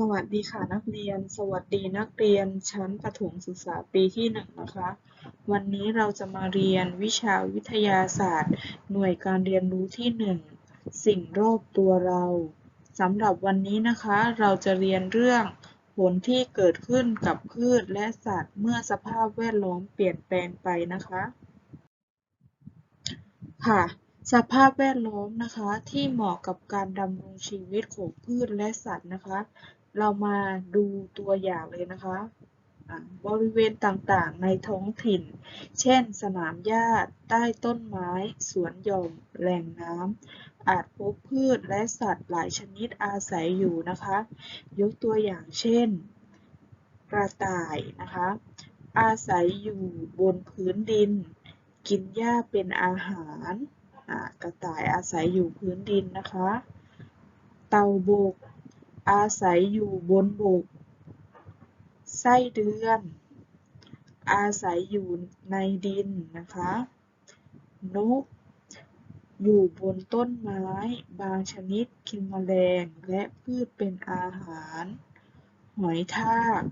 สวัสดีค่ะนักเรียน สวัสดีนักเรียนชั้นประถมศึกษาปีที่หนึ่งนะคะ วันนี้เราจะมาเรียนวิชาวิทยาศาสตร์ หน่วยการเรียนรู้ที่หนึ่งสิ่งรอบตัวเราสำหรับวันนี้นะคะ เราจะเรียนเรื่องผลที่เกิดขึ้นกับพืชและสัตว์ เมื่อสภาพแวดล้อมเปลี่ยนแปลงไปนะคะ ค่ะสภาพแวดล้อมนะคะที่เหมาะกับการดำรงชีวิตของพืชและสัตว์นะคะ เรามาดูตัวอย่างเลยนะคะ บริเวณต่างๆ ในท้องถิ่น เช่น สนามหญ้า ใต้ต้นไม้ สวนหย่อม แหล่งน้ำ อาจพบพืชและสัตว์หลายชนิดอาศัยอยู่นะคะ ยกตัวอย่างเช่น กระต่ายนะคะ อาศัยอยู่บนพื้นดิน กินหญ้าเป็นอาหารกระต่ายอาศัยอยู่พื้นดินนะคะ เต่าบก อาศัยอยู่บนบก ไส้เดือน อาศัยอยู่ในดินนะคะ นก อยู่บนต้นไม้ บางชนิดกินแมลงและพืชเป็นอาหาร หอยทาก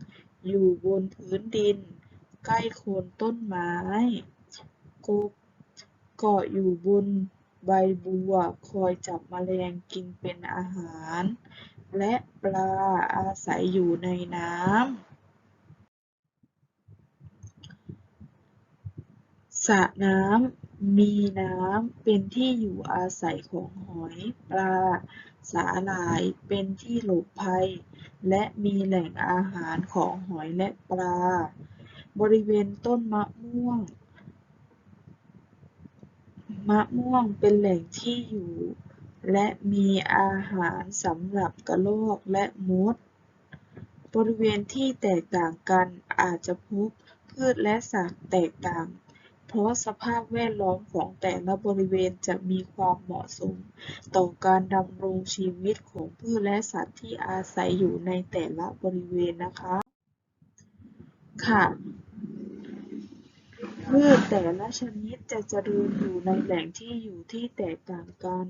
อยู่บนพื้นดิน ใกล้โคนต้นไม้ กบเกาะอยู่บนใบบัว คอยจับแมลงกินเป็นอาหาร และปลาอาศัยอยู่ในน้ำสระน้ำมีน้ำเป็นที่อยู่อาศัยของหอยปลาสาหร่ายเป็นที่หลบภัย และมีแหล่งอาหารของหอยและปลา บริเวณต้นมะม่วง มะม่วงเป็นแหล่งที่อยู่ และมีอาหารสำหรับกระโรอกและมด บริเวณที่แตกต่างกันอาจจะพบพืชและสัตว์แตกต่าง เพราะสภาพแวดล้อมของแต่ละบริเวณจะมีความเหมาะสม ต่อการดำรงชีวิตของพืชและสัตว์ที่อาศัยอยู่ในแต่ละบริเวณนะคะ ค่ะพืชแต่ละชนิดจะเจริญอยู่ในแหล่งที่อยู่ที่แตกต่างกัน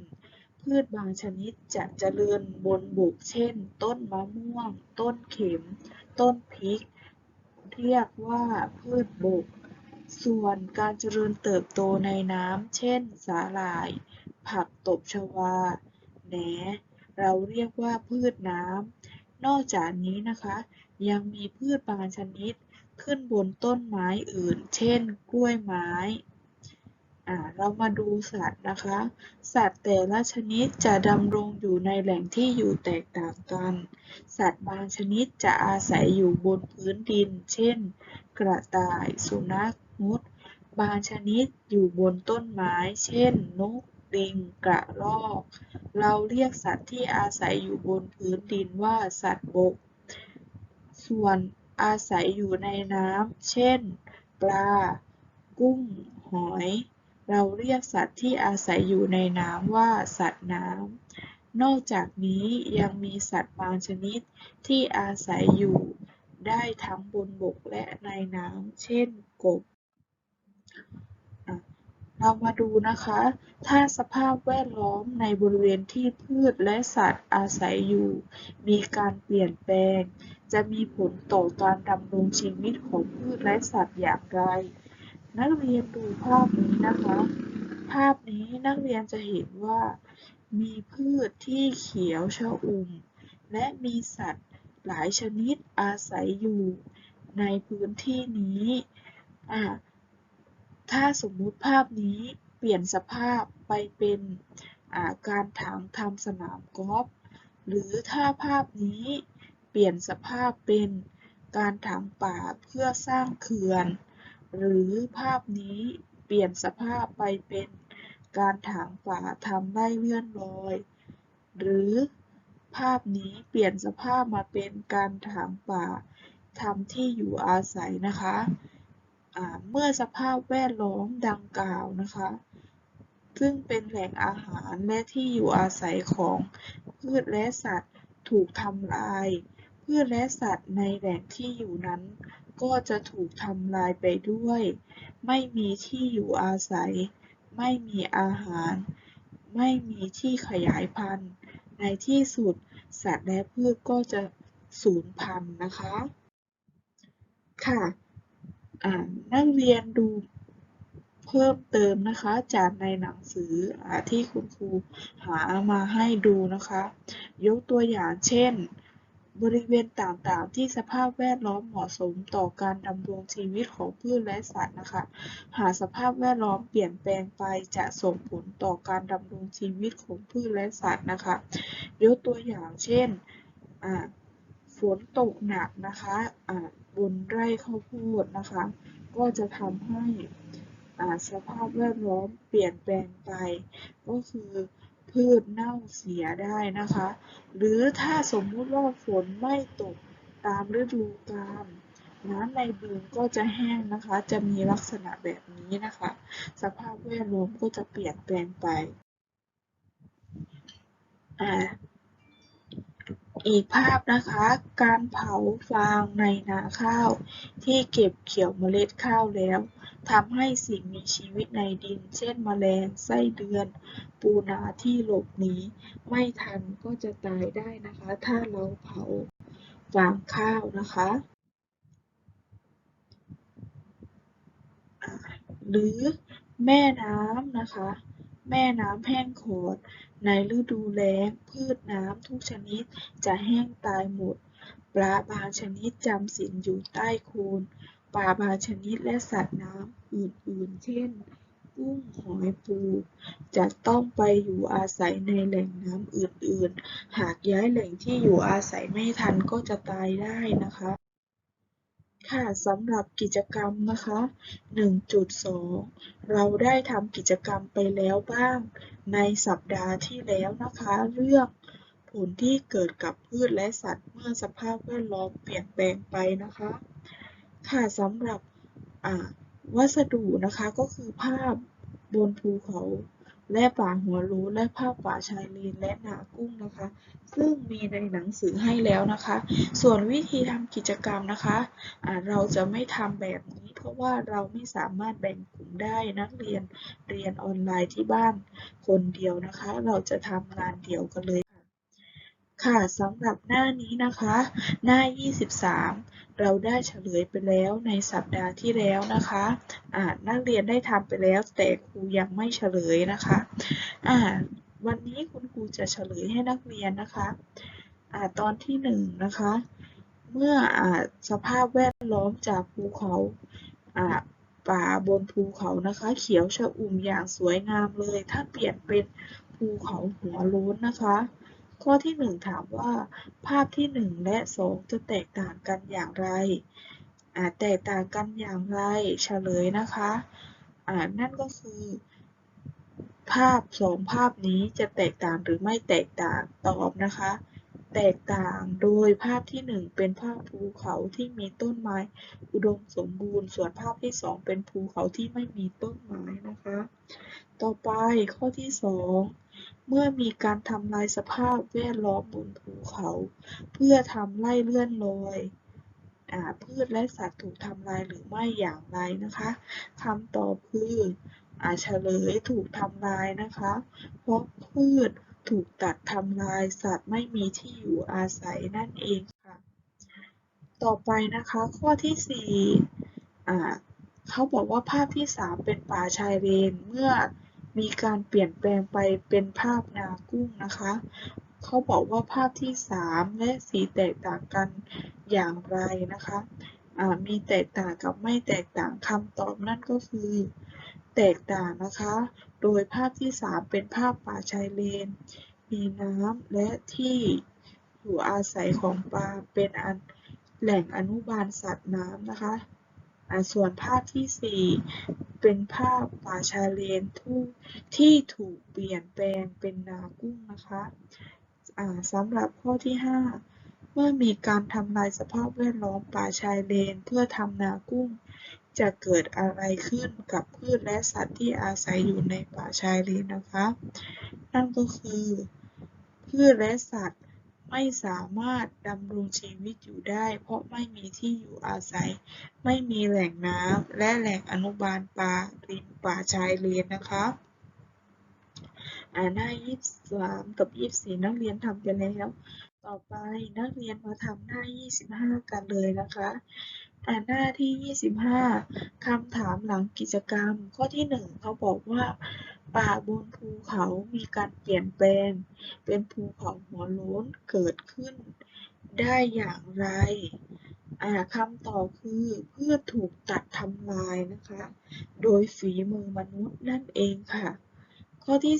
พืชบางชนิดจะเจริญบนบก เช่น ต้นมะม่วง ต้นเข็ม ต้นพริก เรียกว่าพืชบก ส่วนการเจริญเติบโตในน้ำ เช่น สาหร่าย ผักตบชวา แหน เราเรียกว่าพืชน้ำ นอกจากนี้นะคะ ยังมีพืชบางชนิดขึ้นบนต้นไม้อื่น เช่น กล้วยไม้ อ่าเรามาดูสัตว์นะคะ สัตว์แต่ละชนิดจะดำรงอยู่ในแหล่งที่อยู่แตกต่างกัน สัตว์บางชนิดจะอาศัยอยู่บนพื้นดิน เช่น กระต่าย สุนัขมดบางชนิดอยู่บนต้นไม้ เช่น นกลิงกระรอก เราเรียกสัตว์ที่อาศัยอยู่บนพื้นดินว่าสัตว์บก ส่วนอาศัยอยู่ในน้ำ เช่น ปลา กุ้ง หอย เราเรียกสัตว์ที่อาศัยอยู่ในน้ำว่า สัตว์น้ำ นอกจากนี้ยังมีสัตว์บางชนิดที่อาศัยอยู่ได้ทั้งบนบกและในน้ำ เช่นกบ เรามาดูนะคะ ถ้าสภาพแวดล้อมในบริเวณที่พืชและสัตว์อาศัยอยู่ มีการเปลี่ยนแปลง จะมีผลต่อการดำรงชีวิตของพืชและสัตว์อย่างไร นักเรียนดูภาพนี้นะคะ ภาพนี้นักเรียนจะเห็นว่า มีพืชที่เขียวชอุ่ม และมีสัตว์หลายชนิดอาศัยอยู่ในพื้นที่นี้อ่าถ้าสมมุติภาพนี้เปลี่ยนสภาพไปเป็นการถางทำสนามกอล์ฟ หรือถ้าภาพนี้เปลี่ยนสภาพเป็นการถางป่าเพื่อสร้างเขื่อน หรือภาพนี้เปลี่ยนสภาพไปเป็นการถางป่าทำไร่เลื่อนลอย หรือภาพนี้เปลี่ยนสภาพมาเป็นการถางป่าทำที่อยู่อาศัยนะคะเมื่อสภาพแวดล้อมดังกล่าวนะคะ ซึ่งเป็นแหล่งอาหารและที่อยู่อาศัยของพืชและสัตว์ถูกทำลาย พืชและสัตว์ในแหล่งที่อยู่นั้น ก็จะถูกทำลายไปด้วย ไม่มีที่อยู่อาศัย ไม่มีอาหาร ไม่มีที่ขยายพันธุ์ ในที่สุดสัตว์และพืชก็จะสูญพันธุ์นะคะ ค่ะนักเรียนดูเพิ่มเติมนะคะจากในหนังสืออที่คุณครูหามาให้ดูนะคะ ยกตัวอย่างเช่น บริเวณต่างๆ ที่สภาพแวดล้อมเหมาะสมต่อการดำรงชีวิตของพืชและสัตว์นะคะ หากสภาพแวดล้อมเปลี่ยนแปลงไปจะส่งผลต่อการดำรงชีวิตของพืชและสัตว์นะคะ ยกตัวอย่างเช่นฝนตกหนักนะคะอ่าบนไร่ข้าวโพดนะคะ ก็จะทำให้สภาพแวดล้อมเปลี่ยนแปลงไป ก็คือ พืชเน่าเสียได้นะคะ หรือถ้าสมมุติว่าฝนไม่ตกตามฤดูกาลน้ำในบึงก็จะแห้งนะคะ จะมีลักษณะแบบนี้นะคะ สภาพแวดล้อมก็จะเปลี่ยนแปลงไปอ่าอีกภาพนะคะ การเผาฟางในนาข้าวที่เก็บเกี่ยวเมล็ดข้าวแล้ว ทำให้สิ่งมีชีวิตในดิน เช่น แมลง ไส้เดือน ปูนาที่หลบหนีไม่ทันก็จะตายได้นะคะ ถ้าเราเผาฟางข้าวนะคะ หรือแม่น้ำนะคะ แม่น้ำแห้งขอด ในฤดูแล้งพืชน้ำทุกชนิดจะแห้งตายหมด ปลาบางชนิดจำศีลอยู่ใต้โคน ปลาบางชนิดและสัตว์น้ำอื่น ๆ เช่น กุ้ง หอยปู จะต้องไปอยู่อาศัยในแหล่งน้ำอื่น ๆ หากย้ายแหล่งที่อยู่อาศัยไม่ทันก็จะตายได้นะคะ ค่ะสำหรับกิจกรรมนะคะ 1.2 เราได้ทำกิจกรรมไปแล้วบ้าง ในสัปดาห์ที่แล้วนะคะ เรื่องผลที่เกิดกับพืชและสัตว์เมื่อสภาพแวดล้อมเปลี่ยนแปลงไปนะคะ ค่ะสำหรับวัสดุนะคะก็คือภาพบนภูเขาและป่าหัวรู้และภาพป่าชายเลนและนากุ้งนะคะ ซึ่งมีในหนังสือให้แล้วนะคะ ส่วนวิธีทำกิจกรรมนะคะอ่าเราจะไม่ทำแบบนี้ เพราะว่าเราไม่สามารถแบ่งกลุ่มได้นักเรียนเรียนออนไลน์ที่บ้านคนเดียวนะคะ เราจะทำงานเดี่ยวกันเลย ค่ะสำหรับหน้านี้นะคะ หน้า 23 เราได้เฉลยไปแล้วในสัปดาห์ที่แล้วนะคะอ่านักเรียนได้ทำไปแล้วแต่ครูยังไม่เฉลยนะคะอ่าวันนี้คุณครูจะเฉลยให้นักเรียนนะคะอ่าตอนที่หนึ่งนะคะ เมื่ออ่าสภาพแวดล้อมจากภูเขาอ่าป่าบนภูเขานะคะ เขียวชอุ่มอย่างสวยงามเลย ถ้าเปลี่ยนเป็นภูเขาหัวโล้นนะคะ ข้อที่ 1 ถามว่า ภาพที่ 1 และ 2 จะแตกต่างกันอย่างไรอ่าแตกต่างกันอย่างไรเฉลยนะคะนั่นก็คือ ภาพสองภาพนี้จะแตกต่างหรือไม่แตกต่างตอบนะคะ แตกต่างโดยภาพที่ 1 เป็นภาพภูเขาที่มีต้นไม้ อุดมสมบูรณ์ ส่วนภาพที่ 2 เป็นภูเขาที่ไม่มีต้นไม้นะคะ ต่อไปข้อที่ 2 เมื่อมีการทำลายสภาพแวดล้อมบนภูเขาเพื่อทำไล่เลื่อนลอยอพืชและสัตว์ถูกทำลายหรือไม่อย่างไรนะคะคำตอบคืออาเฉลยถูกทำลายนะคะ เพราะพืชถูกตัดทำลายสัตว์ไม่มีที่อยู่อาศัยนั่นเองค่ะ ต่อไปนะคะข้อที่4อ่าเขาบอกว่าภาพที่ 3 เป็นป่าชายเลนเมื่อ มีการเปลี่ยนแปลงไปเป็นภาพนากุ้งนะคะ เขาบอกว่าภาพที่ 3 และ 4 แตกต่างกันอย่างไรนะคะมีแตกต่างกับไม่แตกต่างคำตอบนั่นก็คือ แตกต่างนะคะ โดยภาพที่ 3 เป็นภาพป่าชายเลน มีน้ำและที่อยู่อาศัยของปลาเป็นอันแหล่งอนุบาลสัตว์น้ำนะคะ ส่วนภาพที่ 4 เป็นภาพป่าชายเลนที่ที่ถูกเปลี่ยนแปลงเป็นนากุ้งนะคะสำหรับข้อที่ 5 เมื่อมีการทำลายสภาพแวดล้อมป่าชายเลนเพื่อทำนากุ้ง จะเกิดอะไรขึ้นกับพืชและสัตว์ที่อาศัยอยู่ในป่าชายเลนนะคะ นั่นก็คือ พืชและสัตว์ ไม่สามารถดำรงชีวิตอยู่ได้ เพราะไม่มีที่อยู่อาศัย ไม่มีแหล่งน้ำและแหล่งอนุบาลปลาริมป่าชายเลนนะคะอ่าหน้า 23 กับ 24 นักเรียนทำไปแล้ว ต่อไปนักเรียนมาทำหน้า 25 กันเลยนะคะอ่านหน้าที่ 25คำถามหลังกิจกรรมข้อที่ 1 เขาบอกว่า ป่าบนภูเขามีการเปลี่ยนแปลง เป็นภูเขาหัวโล้นเกิดขึ้นได้อย่างไรอ่าคำตอบคือพืชถูกตัดทำลายนะคะ โดยฝีมือมนุษย์นั่นเองค่ะ ข้อที่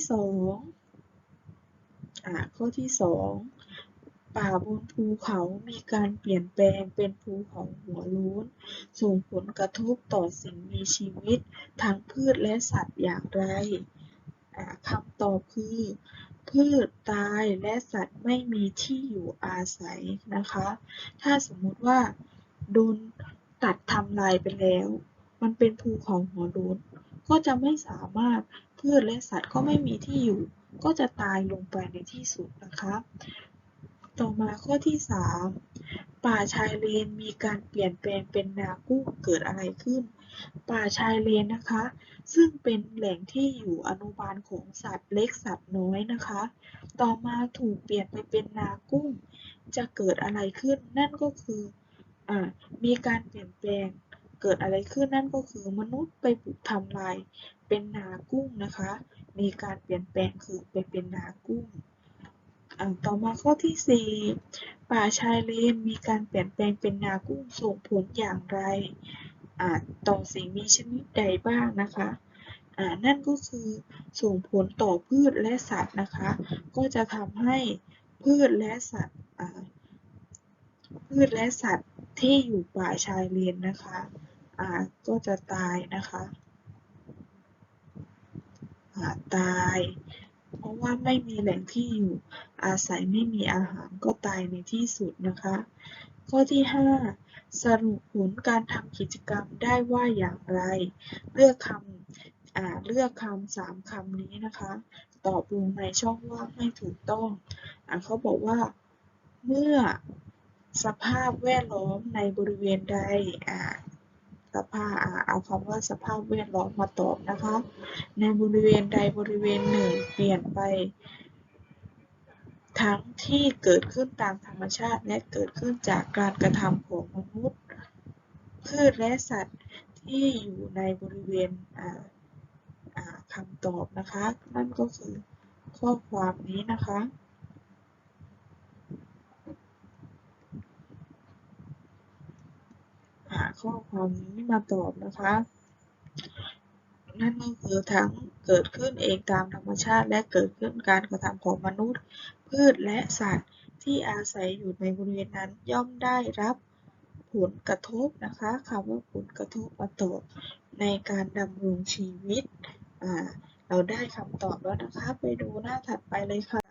2อ่าข้อที่2ป่าบนภูเขามีการเปลี่ยนแปลงเป็นภูเขาหัวล้นส่งผลกระทบต่อสิ่งมีชีวิต ทั้งพืชและสัตว์อย่างไร คำตอบคือ พืชตายและสัตว์ไม่มีที่อยู่อาศัยนะคะ ถ้าสมมุติว่าโดนตัดทำลายไปแล้ว มันเป็นภูเขาหัวโล้นก็จะไม่สามารถพืชและสัตว์ก็ไม่มีที่อยู่ ก็จะตายลงไปในที่สุดนะคะ ต่อมาข้อที่ 3 ป่าชายเลนมีการเปลี่ยนแปลงเป็นนากุ้งเกิดอะไรขึ้น ป่าชายเลนนะคะ ซึ่งเป็นแหล่งที่อยู่อนุบาลของสัตว์เล็กสัตว์น้อยนะคะ ต่อมาถูกเปลี่ยนไปเป็นนากุ้ง จะเกิดอะไรขึ้นนั่นก็คืออมีการเปลี่ยนแปลงเกิดอะไรขึ้นนั่นก็คือมนุษย์ไปบุกทำลายเป็นนากุ้งนะคะ มีการเปลี่ยนแปลงคือไปเป็นนากุ้งต่อมาข้อที่ 4 ป่าชายเลนมีการเปลี่ยนแปลงเป็นนากุ้งส่งผลอย่างไร ต่อสิ่งมีชนิดใดบ้างนะคะนั่นก็คือส่งผลต่อพืชและสัตว์นะคะ ก็จะทำให้พืชและสัตว์พืชและสัตว์ที่อยู่ป่าชายเลนนะคะก็จะตายนะคะตาย เพราะว่าไม่มีแหล่งที่อยู่อาศัยไม่มีอาหารก็ตายในที่สุดนะคะ ข้อที่ 5 สรุปผลการทำกิจกรรมได้ว่าอย่างไร เลือกคำเลือกคำสามคำนี้นะคะ ตอบลงในช่องว่างให้ถูกต้องอเขาบอกว่าเมื่อสภาพแวดล้อมในบริเวณใด สภาพอ่าเอาคำว่าสภาพแวดล้อมมาตอบนะคะ ในบริเวณใดบริเวณหนึ่งเปลี่ยนไป ทั้งที่เกิดขึ้นตามธรรมชาติและเกิดขึ้นจากการกระทำของมนุษย์ พืชและสัตว์ที่อยู่ในบริเวณอ่าอ่าคำตอบนะคะ นั่นก็คือข้อความนี้นะคะ หา ข้อความนี้มาตอบนะคะ นั่นก็คือทั้งเกิดขึ้นเองตามธรรมชาติ และเกิดขึ้นการกระทำของมนุษย์ พืชและสัตว์ที่อาศัยอยู่ในบริเวณนั้นย่อมได้รับผลกระทบนะคะคำว่าผลกระทบมาตอบในการดำรงชีวิตเราได้คำตอบแล้วนะคะ ไปดูหน้าถัดไปเลยค่ะ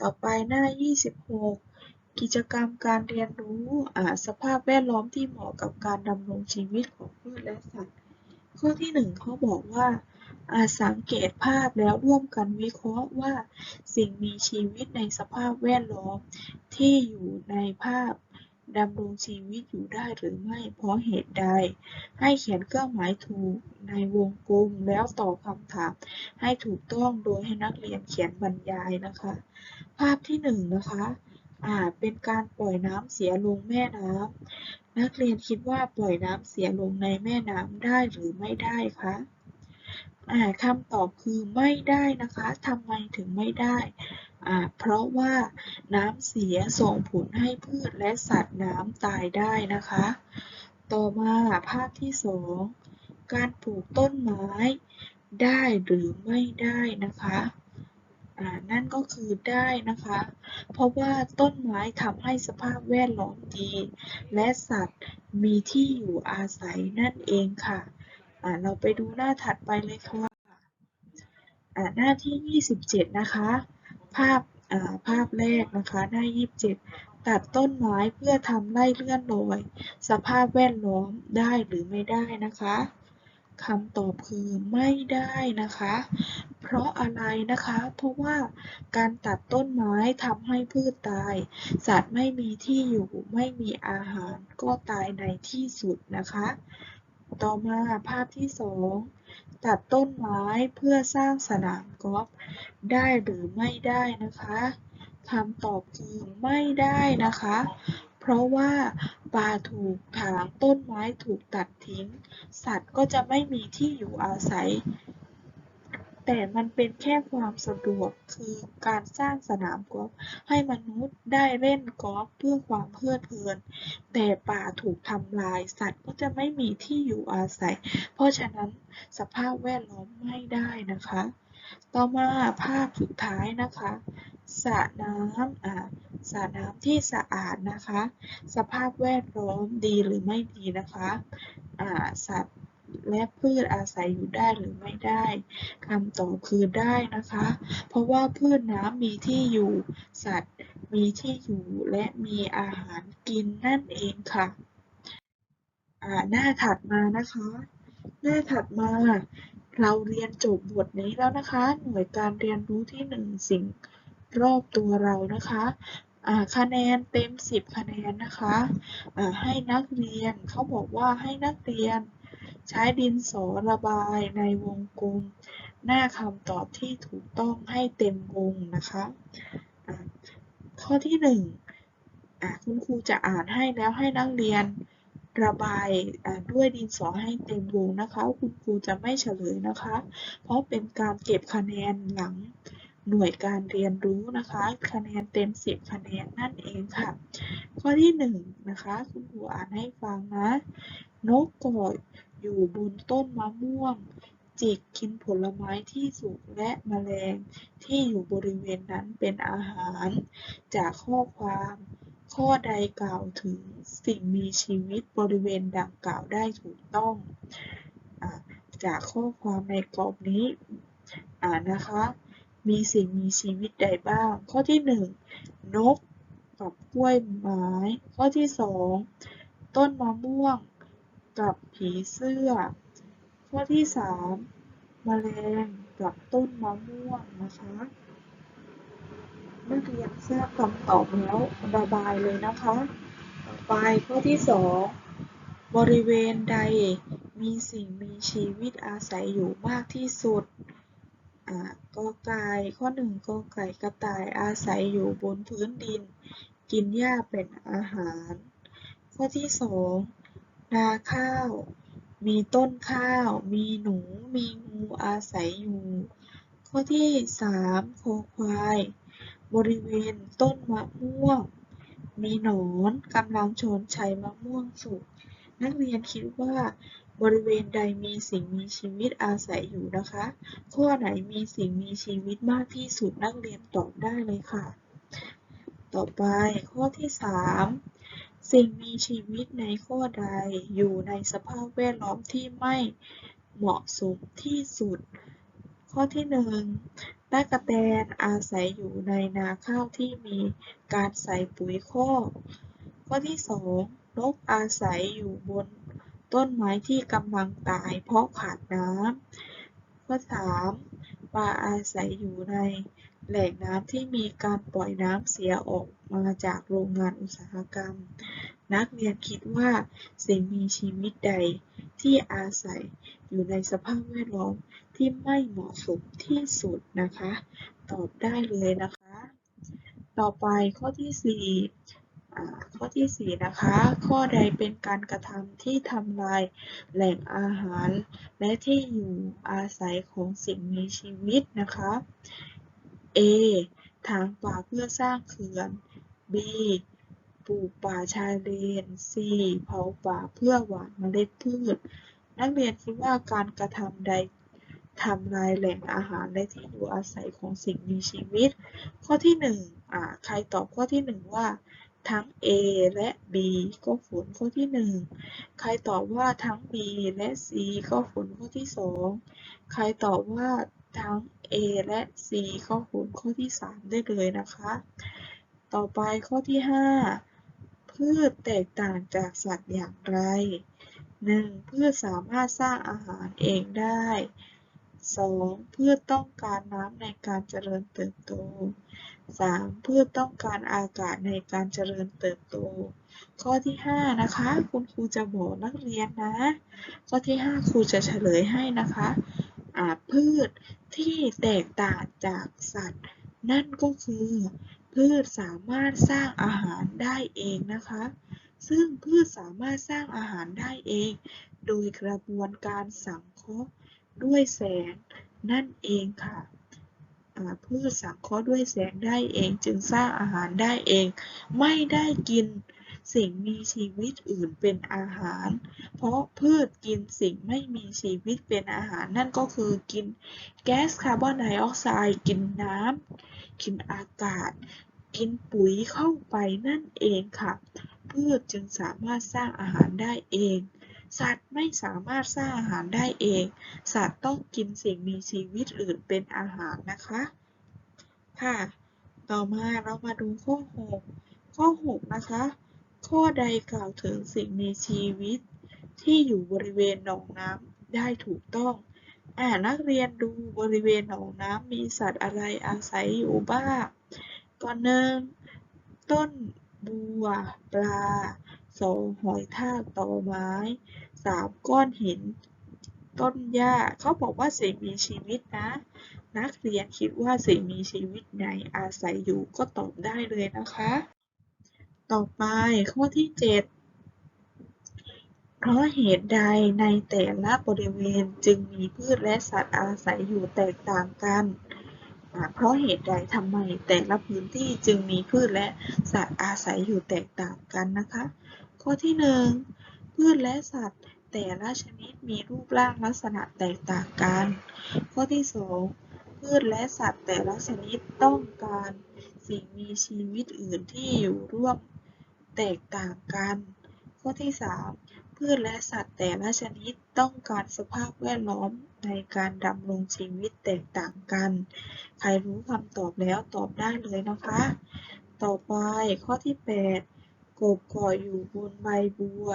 ต่อไปหน้า 26 กิจกรรมการเรียนรู้อ่าสภาพแวดล้อมที่เหมาะกับการดำรงชีวิตของพืชและสัตว์ ข้อที่หนึ่งเขาบอกว่าอาสังเกตภาพแล้วร่วมกันวิเคราะห์ว่าสิ่งมีชีวิตในสภาพแวดล้อมที่อยู่ในภาพดำรงชีวิตอยู่ได้หรือไม่เพราะเหตุใด ให้เขียนเครื่องหมายถูกในวงกลมแล้วตอบคำถาม ให้ถูกต้องโดยให้นักเรียนเขียนบรรยายนะคะ ภาพที่หนึ่งนะคะ อ่าเป็นการปล่อยน้ำเสียลงแม่น้ำนักเรียนคิดว่าปล่อยน้ำเสียลงในแม่น้ำได้หรือไม่ได้คะอ่าคำตอบคือไม่ได้นะคะทำไมถึงไม่ได้อ่าเพราะว่าน้ำเสียส่งผลให้พืชและสัตว์น้ำตายได้นะคะ ต่อมาภาพที่สองการปลูกต้นไม้ได้หรือไม่ได้นะคะ นั่นก็คือได้นะคะ เพราะว่าต้นไม้ทำให้สภาพแวดล้อมดี และสัตว์มีที่อยู่อาศัยนั่นเองค่ะอ่าเราไปดูหน้าถัดไปเลยค่ะอ่าหน้าที่ 27 นะคะ ภาพภาพแรกนะคะหน้า 27 ตัดต้นไม้เพื่อทำไร่เลื่อนลอย สภาพแวดล้อมได้หรือไม่ได้นะคะ คำตอบคือไม่ได้นะคะ เพราะอะไรนะคะ เพราะว่าการตัดต้นไม้ทำให้พืชตาย สัตว์ไม่มีที่อยู่ไม่มีอาหารก็ตายในที่สุดนะคะ ต่อมาภาพที่สองตัดต้นไม้เพื่อสร้างสนามกอล์ฟได้หรือไม่ได้นะคะคำตอบคือไม่ได้นะคะ เพราะว่าป่าถูกถาง ต้นไม้ถูกตัดทิ้ง สัตว์ก็จะไม่มีที่อยู่อาศัย แต่มันเป็นแค่ความสะดวกคือการสร้างสนามกอล์ฟให้มนุษย์ได้เล่นกอล์ฟเพื่อความเพลิดเพลิน แต่ป่าถูกทำลาย สัตว์ก็จะไม่มีที่อยู่อาศัย เพราะฉะนั้นสภาพแวดล้อมไม่ได้นะคะ ต่อมาภาพสุดท้ายนะคะ สระน้ำอ่าสระน้ำที่สะอาดนะคะ สภาพแวดล้อมดีหรือไม่ดีนะคะอ่าสัตว์และพืชอาศัยอยู่ได้หรือไม่ได้คำตอบคือได้นะคะ เพราะว่าพืชน้ำมีที่อยู่ สัตว์มีที่อยู่และมีอาหารกินนั่นเองค่ะอ่าหน้าถัดมานะคะ หน้าถัดมาเราเรียนจบบทนี้แล้วนะคะ หน่วยการเรียนรู้ที่หนึ่งสิ่ง รอบตัวเรานะคะคะแนนเต็ม 10 คะแนนนะคะให้นักเรียนเขาบอกว่าให้นักเรียนใช้ดินสอระบายในวงกลม หน้าคำตอบที่ถูกต้องให้เต็มวงนะคะข้อที่หนึ่งคุณครูจะอ่านให้แล้วให้นักเรียนระบายด้วยดินสอให้เต็มวงนะคะ คุณครูจะไม่เฉลยนะคะ เพราะเป็นการเก็บคะแนนหลัง หน่วยการเรียนรู้นะคะคะแนนเต็ม 10 คะแนนนั่นเองค่ะ ข้อที่หนึ่งนะคะคุณครูอ่านให้ฟังนะ นกกอดอยู่บนต้นมะม่วง จิกกินผลไม้ที่สุกและแมลงที่อยู่บริเวณนั้นเป็นอาหาร จากข้อความข้อใดกล่าวถึงสิ่งมีชีวิตบริเวณดังกล่าวได้ถูกต้องอจากข้อความในกรอบนี้อ่านนะคะ มีสิ่งมีชีวิตใดบ้าง ข้อที่หนึ่งนกกับกล้วยไม้ ข้อที่สองต้นมะม่วงกับผีเสื้อ ข้อที่สามแมลงกับต้นมะม่วงนะคะนักเรียนทราบคำตอบแล้วระบายเลยนะคะ ต่อไปข้อที่สองบริเวณใดมีสิ่งมีชีวิตอาศัยอยู่มากที่สุด กอไก่ข้อหนึ่งกอไก่กระต่ายอาศัยอยู่บนพื้นดิน กินหญ้าเป็นอาหาร ข้อที่สองนาข้าว มีต้นข้าว มีหนู มีงูอาศัยอยู่ ข้อที่สามโคควาย บริเวณต้นมะม่วง มีหนอนกำลังชนชัยมะม่วงสุกนักเรียนคิดว่า บริเวณใดมีสิ่งมีชีวิตอาศัยอยู่นะคะ ข้อไหนมีสิ่งมีชีวิตมากที่สุดนักเรียนตอบได้เลยค่ะ ต่อไปข้อที่สามสิ่งมีชีวิตในข้อใดอยู่ในสภาพแวดล้อมที่ไม่เหมาะสมที่สุด ข้อที่หนึ่งตากแตนอาศัยอยู่ในนาข้าวที่มีการใส่ปุ๋ยคอกข้อที่สองนกอาศัยอยู่บน ต้นไม้ที่กำลังตายเพราะขาดน้ำข้อสามปลาอาศัยอยู่ในแหล่งน้ำที่มีการปล่อยน้ำเสียออกมาจากโรงงานอุตสาหกรรม นักเรียนคิดว่าสิ่งมีชีวิตใดที่อาศัยอยู่ในสภาพแวดล้อมที่ไม่เหมาะสมที่สุดนะคะ ตอบได้เลยนะคะ ต่อไปข้อที่สี่ ข้อที่สี่นะคะ ข้อใดเป็นการกระทำที่ทำลายแหล่งอาหาร และที่อยู่อาศัยของสิ่งมีชีวิตนะคะ A ถางป่าเพื่อสร้างเขื่อน B ปลูกป่าชายเลน C เผาป่าเพื่อหว่านเมล็ดพืช นักเรียนคิดว่าการกระทำใดทำลายแหล่งอาหารและที่อยู่อาศัยของสิ่งมีชีวิต ข้อที่หนึ่งอ่าใครตอบข้อที่หนึ่งว่า ทั้ง A และ B ก็ฝนข้อที่หนึ่งใครตอบว่าทั้ง B และ C ก็ฝนข้อที่สองใครตอบว่าทั้ง A และ C ก็ฝนข้อที่สามได้เลยนะคะ ต่อไปข้อที่ห้าพืชแตกต่างจากสัตว์อย่างไร 1. พืชสามารถสร้างอาหารเองได้ 2. พืชต้องการน้ำในการเจริญเติบโต 3. พืชต้องการอากาศในการเจริญเติบโต ข้อที่ 5 นะคะ คุณครูจะบอกนักเรียนนะ ข้อที่ 5 ครูจะเฉลยให้นะคะอาพืชที่แตกต่างจากสัตว์ นั่นก็คือ พืชสามารถสร้างอาหารได้เองนะคะ ซึ่งพืชสามารถสร้างอาหารได้เอง โดยกระบวนการสังเคราะห์ด้วยแสงนั่นเองค่ะ พืชสังเคราะห์ด้วยแสงได้เองจึงสร้างอาหารได้เอง ไม่ได้กินสิ่งมีชีวิตอื่นเป็นอาหาร เพราะพืชกินสิ่งไม่มีชีวิตเป็นอาหารนั่นก็คือกินแก๊สคาร์บอนไดออกไซด์กินน้ำกินอากาศ กินปุ๋ยเข้าไปนั่นเองค่ะ พืชจึงสามารถสร้างอาหารได้เอง สัตว์ไม่สามารถสร้างอาหารได้เอง สัตว์ต้องกินสิ่งมีชีวิตอื่นเป็นอาหารนะคะ ค่ะ ต่อมาเรามาดูข้อ 6 ข้อ 6 นะคะ ข้อใดกล่าวถึงสิ่งมีชีวิต ที่อยู่บริเวณหนองน้ำได้ถูกต้องอ่านักเรียนดูบริเวณหนองน้ำมีสัตว์อะไรอาศัยอยู่บ้างก่อนหนึ่งต้นบัวปลา สองหอยทากตอไม้สามก้อนหิน ต้นหญ้าเขาบอกว่าสิ่งมีชีวิตนะ นักเรียนคิดว่าสิ่งมีชีวิตไหนอาศัยอยู่ก็ตอบได้เลยนะคะ ต่อไปข้อที่ 7 เพราะเหตุใดในแต่ละบริเวณจึงมีพืชและสัตว์อาศัยอยู่แตกต่างกันเพราะเหตุใดทำไมแต่ละพื้นที่จึงมีพืชและสัตว์อาศัยอยู่แตกต่างกันนะคะ ข้อที่ 1 พืชและสัตว์ แต่ละชนิดมีรูปร่างลักษณะแตกต่างกัน ข้อที่ 2 พืชและสัตว์แต่ละชนิดต้องการสิ่งมีชีวิตอื่นที่อยู่ร่วมแตกต่างกัน ข้อที่ 3 พืชและสัตว์แต่ละชนิดต้องการสภาพแวดล้อมในการดำรงชีวิตแตกต่างกัน ใครรู้คำตอบแล้วตอบได้เลยนะคะ ต่อไปข้อที่ 8 กบเกาะอยู่บนใบบัว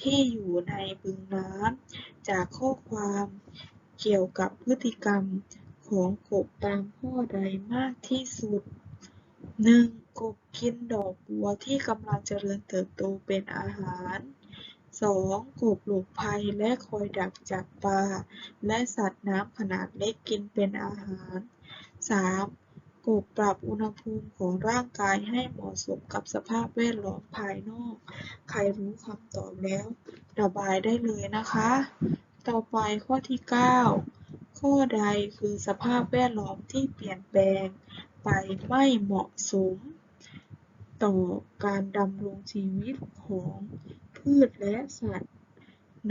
ที่อยู่ในบึงน้ำ จากข้อความเกี่ยวกับพฤติกรรมของกบตามข้อใดมากที่สุด 1. กบกินดอกบัวที่กำลังเจริญเติบโตเป็นอาหาร 2. กบหลบภัยและคอยดักจับปลาและสัตว์น้ำขนาดเล็กกินเป็นอาหาร 3. กบปรับอุณหภูมิของร่างกายให้เหมาะสมกับสภาพแวดล้อมภายนอก ใครรู้คำตอบแล้ว ระบายได้เลยนะคะ ต่อไปข้อที่ 9 ข้อใดคือสภาพแวดล้อมที่เปลี่ยนแปลงไปไม่เหมาะสม ต่อการดำรงชีวิตของพืชและสัตว์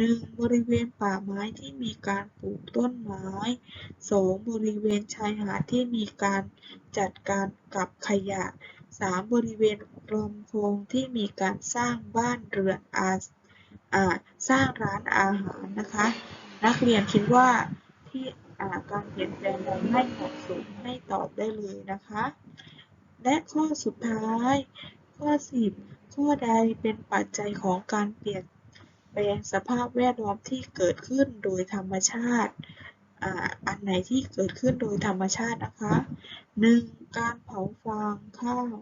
1. บริเวณป่าไม้ที่มีการปลูกต้นไม้ 2. บริเวณชายหาดที่มีการจัดการกับขยะ 3. บริเวณลำคลองที่มีการสร้างบ้านเรือนอาสร้างร้านอาหารนะคะ นักเรียนคิดว่าที่การเปลี่ยนแปลงใดไม่เหมาะสมให้ตอบได้เลยนะคะ และข้อสุดท้าย ข้อ 10 ข้อใดเป็นปัจจัยของการเปลี่ยน แปลงสภาพแวดล้อมที่เกิดขึ้นโดยธรรมชาติอ่าอันไหนที่เกิดขึ้นโดยธรรมชาตินะคะ 1. การเผาฟางข้าว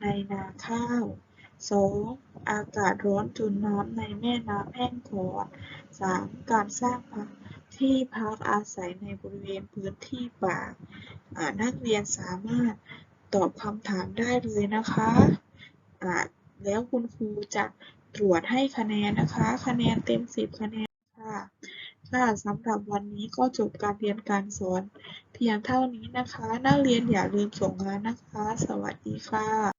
ในนาข้าว 2. อากาศร้อนจนน้ำในแม่น้ำแห้งขอด 3. การสร้างที่พักอาศัยในบริเวณพื้นที่ป่าอ่านักเรียนสามารถตอบคำถามได้เลยนะคะอ่าแล้วคุณครูจะ ตรวจให้คะแนนนะคะ คะแนนเต็ม 10 คะแนนค่ะค่ะสำหรับวันนี้ก็จบการเรียนการสอน เพียงเท่านี้นะคะ นักเรียนอย่าลืมส่งงานนะคะ สวัสดีค่ะ